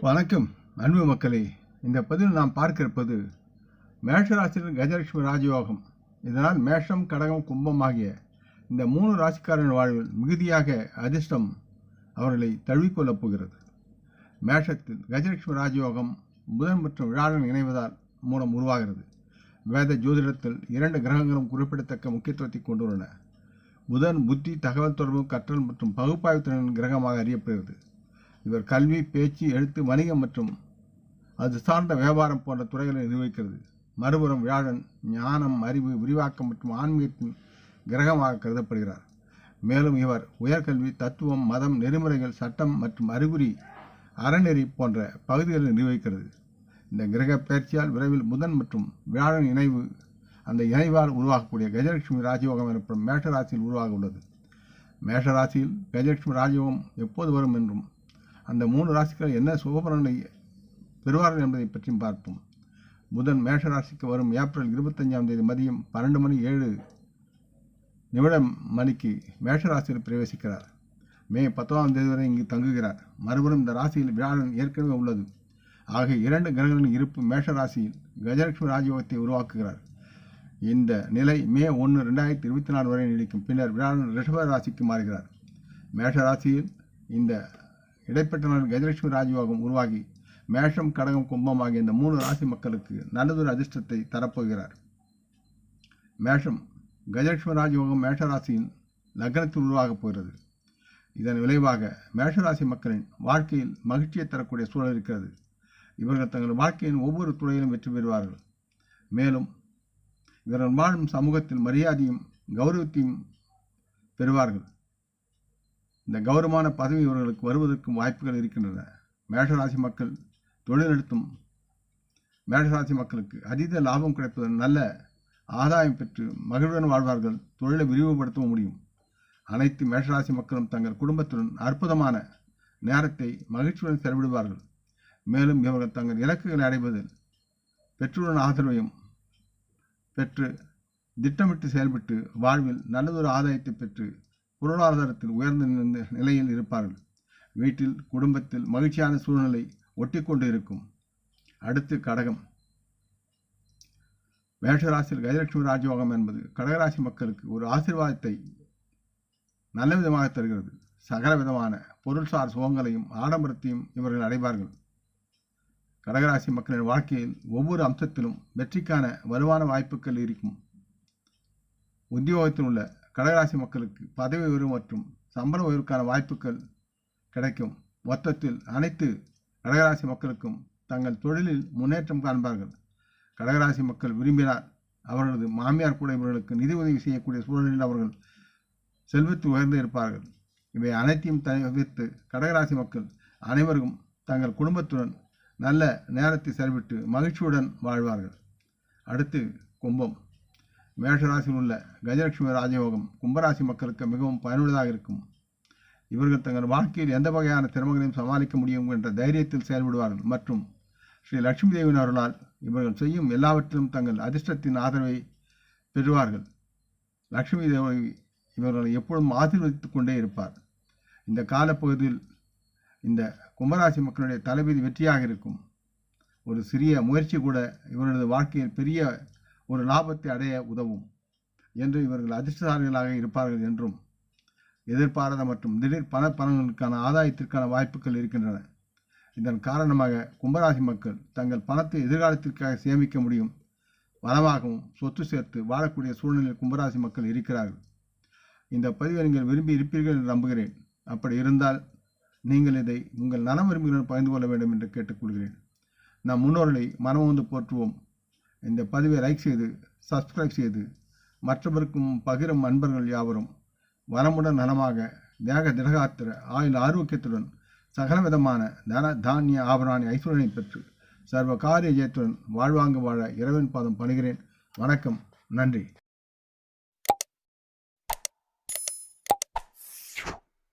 வணக்கம் அன்பு மக்களே. இந்த பதிவில் நாம் பார்க்க இருப்பது மேஷராசியின் கஜலட்சுமி ராஜயோகம். இதனால் மேஷம் கடகம் கும்பம் ஆகிய இந்த மூணு ராசிக்காரன் வாழ்வில் மிகுதியாக அதிர்ஷ்டம் அவர்களை தழுவிக்கொள்ளப் போகிறது. மேஷத்தில் கஜலட்சுமி ராஜயோகம் புதன் மற்றும் விழாடன் இணைவதால் மூலம் உருவாகிறது. வேத ஜோதிடத்தில் இரண்டு கிரகங்களும் குறிப்பிடத்தக்க முக்கியத்துவத்தை கொண்டுள்ளன. புதன் புத்தி தகவல் தொடர்பு கற்றல் மற்றும் பகுப்பாய்வு திறனின் கிரகமாக அறியப்படுகிறது. இவர் கல்வி பேச்சு எழுத்து வணிகம் மற்றும் அது சார்ந்த வியாபாரம் போன்ற துறைகளை நிர்வகிக்கிறது. மறுபுறம் வியாழன் ஞானம் அறிவு விரிவாக்கம் மற்றும் ஆன்மீகத்தின் கிரகமாக கருதப்படுகிறார். மேலும் இவர் உயர்கல்வி தத்துவம் மதம் நெறிமுறைகள் சட்டம் மற்றும் அறிகுறி அறநெறி போன்ற பகுதிகளை நிர்வகிக்கிறது. இந்த கிரக பயிற்சியால் விரைவில் புதன் மற்றும் வியாழன் இணைவு அந்த இணைவால் உருவாகக்கூடிய கஜலட்சுமி ராஜயோகம் எனப்படும் மேஷராசியில் உருவாக உள்ளது. மேஷராசியில் கஜலட்சுமி ராஜயோகம் எப்போது வரும் என்றும் அந்த மூணு ராசிகள் என்ன சுபபலனை பெறுவார்கள் என்பதை பற்றியும் பார்ப்போம். புதன் மேஷராசிக்கு வரும் ஏப்ரல் இருபத்தஞ்சாம் தேதி மதியம் பன்னெண்டு மணி ஏழு நிமிடம் மணிக்கு மேஷராசியில் பிரவேசிக்கிறார். மே பத்தாம் தேதி வரை இங்கு தங்குகிறார். மறுபுறம் இந்த ராசியில் வியாழன் ஏற்கனவே உள்ளது. ஆக இரண்டு கிரகங்களின் இருப்பு மேஷ ராசியில் கஜலட்சுமி ராஜயோகத்தை உருவாக்குகிறார். இந்த நிலை மே ஒன்று ரெண்டாயிரத்தி இருபத்தி நாலு வரை நீடிக்கும். பின்னர் வியாழன் ரிஷப ராசிக்கு மாறுகிறார். மேஷ ராசியில் இந்த இடைப்பட்ட நாள் கஜலட்சுமி ராஜயோகம் உருவாகி மேஷம் கடகம் கும்பம் ஆகிய இந்த மூணு ராசி மக்களுக்கு நல்லதொரு அதிர்ஷ்டத்தை தரப்போகிறார். மேஷம் கஜலட்சுமி ராஜயோகம் மேஷராசியின் லக்னத்தில் உருவாகப் போகிறது. இதன் விளைவாக மேஷராசி மக்களின் வாழ்க்கையில் மகிழ்ச்சியை தரக்கூடிய சூழல் இருக்கிறது. இவர்கள் தங்கள் வாழ்க்கையின் ஒவ்வொரு துறையிலும் வெற்றி பெறுவார்கள். மேலும் இவர்கள் வாழும் சமூகத்தில் மரியாதையும் கௌரவத்தையும் பெறுவார்கள். இந்த கௌரவமான பதவி இவர்களுக்கு வருவதற்கும் வாய்ப்புகள் இருக்கின்றன. மேஷராசி மக்கள் தொழில் நடத்தும் மேஷராசி மக்களுக்கு அதீத லாபம் கிடைப்பதன் நல்ல ஆதாயம் பெற்று மகிழ்வுடன் வாழ்வார்கள். தொழிலை விரிவுபடுத்தவும் முடியும். அனைத்து மேஷராசி மக்களும் தங்கள் குடும்பத்துடன் அற்புதமான நேரத்தை மகிழ்ச்சியுடன் செலவிடுவார்கள். மேலும் இவர்கள் தங்கள் இலக்குகளை அடைவதில் பெற்றோரின் ஆதரவையும் பெற்று திட்டமிட்டு செயல்பட்டு வாழ்வில் நல்லதொரு ஆதாயத்தை பெற்று பொருளாதாரத்தில் உயர்ந்த நிலையில் இருப்பார்கள். வீட்டில் குடும்பத்தில் மகிழ்ச்சியான சூழ்நிலை ஒட்டி கொண்டு இருக்கும் அடுத்து கடகம். மேஷராசியில் கஜலட்சுமி ராஜயோகம் என்பது கடகராசி மக்களுக்கு ஒரு ஆசீர்வாதத்தை நல்ல விதமாக தருகிறது. சகல விதமான பொருள்சார் சுகங்களையும் ஆடம்பரத்தையும் இவர்கள் அடைவார்கள். கடகராசி மக்களின் வாழ்க்கையில் ஒவ்வொரு அம்சத்திலும் வெற்றிக்கான வலுவான வாய்ப்புகள் இருக்கும். உத்தியோகத்தில் உள்ள கடகராசி மக்களுக்கு பதவி உயர்வு மற்றும் சம்பள உயர்வுக்கான வாய்ப்புகள் கிடைக்கும். மொத்தத்தில் அனைத்து கடகராசி மக்களுக்கும் தங்கள் தொழிலில் முன்னேற்றம் காண்பார்கள். கடகராசி மக்கள் விரும்பினால் அவர்களது மாமியார் கூட இவர்களுக்கு நிதி உதவி செய்யக்கூடிய சூழலில் அவர்கள் செல்வத்து உயர்ந்து இருப்பார்கள். இவை அனைத்தையும் தவிர்த்து கடகராசி மக்கள் அனைவரும் தங்கள் குடும்பத்துடன் நல்ல நேரத்தை செலவிட்டு மகிழ்ச்சியுடன் வாழ்வார்கள். அடுத்து கும்பம். மேஷராசியில் உள்ள கஜலட்சுமி ராஜயோகம் கும்பராசி மக்களுக்கு மிகவும் பயனுள்ளதாக இருக்கும். இவர்கள் தங்கள் வாழ்க்கையில் எந்த வகையான திறமைகளையும் சமாளிக்க முடியும் என்ற தைரியத்தில் செயல்படுவார்கள். மற்றும் ஸ்ரீ லட்சுமி தேவியின் அருளால் இவர்கள் செய்யும் எல்லாவற்றிலும் தங்கள் அதிர்ஷ்டத்தின் ஆதரவை பெறுவார்கள். லட்சுமி தேவி இவர்களை எப்பொழுதும் ஆசீர்வதித்து கொண்டே இருப்பார். இந்த காலப்பகுதியில் இந்த கும்பராசி மக்களுடைய தலைவிதி வெற்றியாக இருக்கும். ஒரு சிறிய முயற்சி கூட இவர்களது வாழ்க்கையில் பெரிய ஒரு லாபத்தை அடைய உதவும் என்று இவர்கள் அதிர்ஷ்டசாலிகளாக இருப்பார்கள் என்றும் எதிர்பாராத மற்றும் திடீர் பண பலன்களுக்கான ஆதாயத்திற்கான வாய்ப்புகள் இருக்கின்றன. இதன் காரணமாக கும்பராசி மக்கள் தங்கள் பணத்தை எதிர்காலத்திற்காக சேமிக்க முடியும் வளமாகவும் சொத்து சேர்த்து வாழக்கூடிய சூழ்நிலையில் கும்பராசி மக்கள் இருக்கிறார்கள். இந்த பதிவை நீங்கள் விரும்பி இருப்பீர்கள் என்று நம்புகிறேன். அப்படி இருந்தால் நீங்கள் இதை உங்கள் நலம் விரும்புகிறேன் பகிர்ந்து கொள்ள வேண்டும் என்று கேட்டுக்கொள்கிறேன். நம் முன்னோர்களை மனமுந்து போற்றுவோம். இந்த பதிவை லைக் செய்து சப்ஸ்கிரைப் செய்து மற்றவருக்கும் பகிரும் அன்பர்கள் யாவரும் வளமுடன் நலமாக தேக திடகாத்திர ஆயுள் ஆரோக்கியத்துடன் சகலவிதமான தன தானிய ஆபராணி ஐஸ்வர்யனை பெற்று சர்வ காரிய ஜெயத்துடன் வாழ்வாங்க வாழ இரவின் பாதம் பணிகிறேன். வணக்கம். நன்றி.